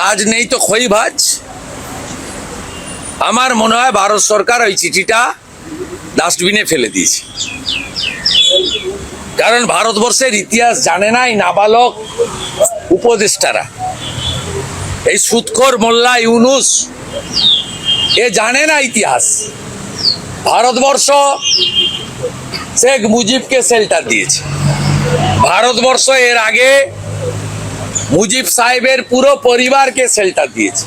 কাজ নেই তো খই ভাজ। আমার মনে হয় ভারত সরকার ওই চিঠিটা ডাস্টবিনে ফেলে দিয়েছে। কারণ ভারতবর্ষের ইতিহাস জানে নাই নাবালক উপদেষ্টারা। এই সুৎখর মোল্লা ইউনুস, এ জানে না ইতিহাস। ভারতবর্ষ শেখ মুজিবকে শেল্টার দিয়েছে। ভারতবর্ষ এর আগে মুজিব সাহেবের পুরো পরিবারকে শেল্টার দিয়েছে।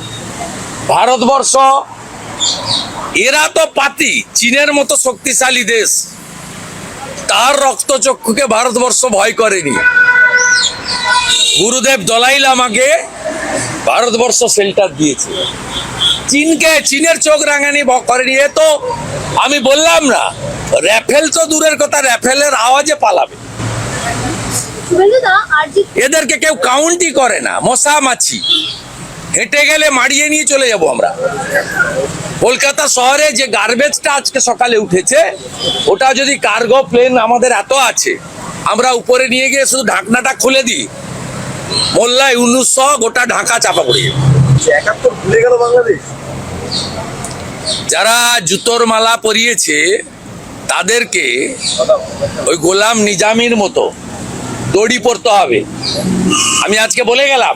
ভারতবর্ষ, এরা তো পাতি, চীনের মতো শক্তিশালী দেশ। তার রক্তচক্ষুকে ভারতবর্ষ ভয় করেনি। গুরুদেব দলাই লামাকে ভারতবর্ষ শেল্টার দিয়েছে। চীনকে, চীনের চোখ রাঙানি করেনি। এ তো আমি বললাম না, র্যাফেল তো দূরের কথা, র্যাফেলের আওয়াজে পালাবে। এদেরকে কেউ কাউন্টই করে না মশা মাছি হেঁটে গেলে মারিয়ে নিয়ে চলে যাব আমরা। কলকাতা শহরে যে গার্বেজটা আজকে সকালে উঠেছে, ওটা যদি কার্গো প্লেন আমাদের এত আছে, আমরা উপরে নিয়ে গিয়ে শুধু ঢাকনাটা খুলে দিই। মোল্লায় সহ গোটা ঢাকা চাপা পড়ে যারা জুতোর মালা পরিয়েছে, তাদেরকে ওই গোলাম নিজামির মতো দড়ি পড়তে হবে। আমি আজকে বলে গেলাম,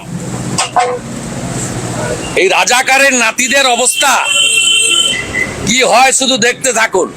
এই রাজাকারের নাতিদের অবস্থা কি হয় শুধু দেখতে থাকুন।